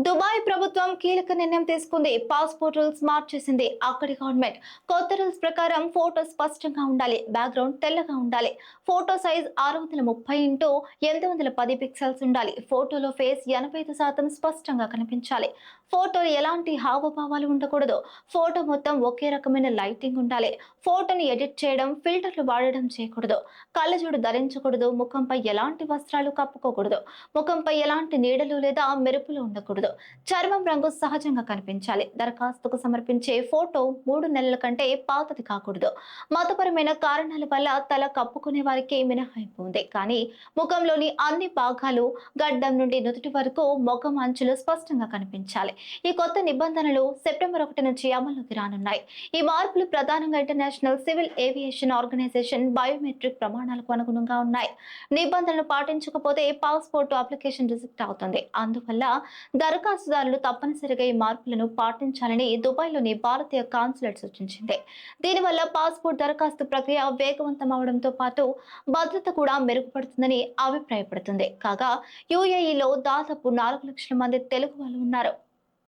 Dubai ప్రభుత్వం కీలక నిర్ణయం తీసుకుంది. పాస్పోర్ట్ రూల్స్ మార్చేసింది అక్కడి గవర్నమెంట్. కొత్త రూల్స్ ప్రకారం ఫోటో స్పష్టంగా ఉండాలి. బ్యాక్గ్రౌండ్ తెల్లగా ఉండాలి. ఫోటో సైజ్ ఆరు వందల ముప్పై ఇంటూ ఎనిమిది వందల పది పిక్సెల్స్ ఉండాలి. ఫోటోలో ఫేస్ ఎనభై ఐదు శాతం స్పష్టంగా కనిపించాలి. ఫోటో ఎలాంటి హావభావాలు ఉండకూడదు. ఫోటో మొత్తం ఒకే రకమైన లైటింగ్ ఉండాలి. ఫోటోని ఎడిట్ చేయడం ఫిల్టర్లు వాడడం చేయకూడదు. కళ్ళజోడు ధరించకూడదు. ముఖంపై ఎలాంటి వస్త్రాలు కప్పుకోకూడదు. ముఖంపై ఎలాంటి నీడలు లేదా మెరుపులు ఉండకూడదు. చర్మం రంగు సహజంగా కనిపించాలి. దరఖాస్తుకు సమర్పించే ఫోటో మూడు నెలల కంటే పాతది కాకూడదు. మతపరమైన కారణాల వల్ల తల కప్పుకునే వారికి మినహాయింపు ఉంది. కానీ ముఖంలోని అన్ని భాగాలు గడ్డం నుండి నుదుటి వరకు ముఖం అంచులు స్పష్టంగా కనిపించాలి. ఈ కొత్త నిబంధనలు సెప్టెంబర్ ఒకటి నుంచి అమల్లోకి రానున్నాయి. ఈ మార్పులు ప్రధానంగా international civil aviation organisation biometric ప్రమాణాలకు అనుగుణంగా ఉన్నాయి. నిబంధనలు పాటించకపోతే పాస్పోర్ట్ అప్లికేషన్ రిజెక్ట్ అవుతుంది. అందువల్ల దరఖాస్తుదారులు తప్పనిసరిగా ఈ మార్పులను పాటించాలని దుబాయ్లోని భారతీయ కాన్సులేట్ సూచించింది. దీనివల్ల పాస్పోర్ట్ దరఖాస్తు ప్రక్రియ వేగవంతం అవడంతో పాటు భద్రత కూడా మెరుగుపడుతుందని అభిప్రాయపడుతుంది. కాగా యుఏఈలో దాదాపు నాలుగు లక్షల మంది తెలుగు వాళ్ళు ఉన్నారు.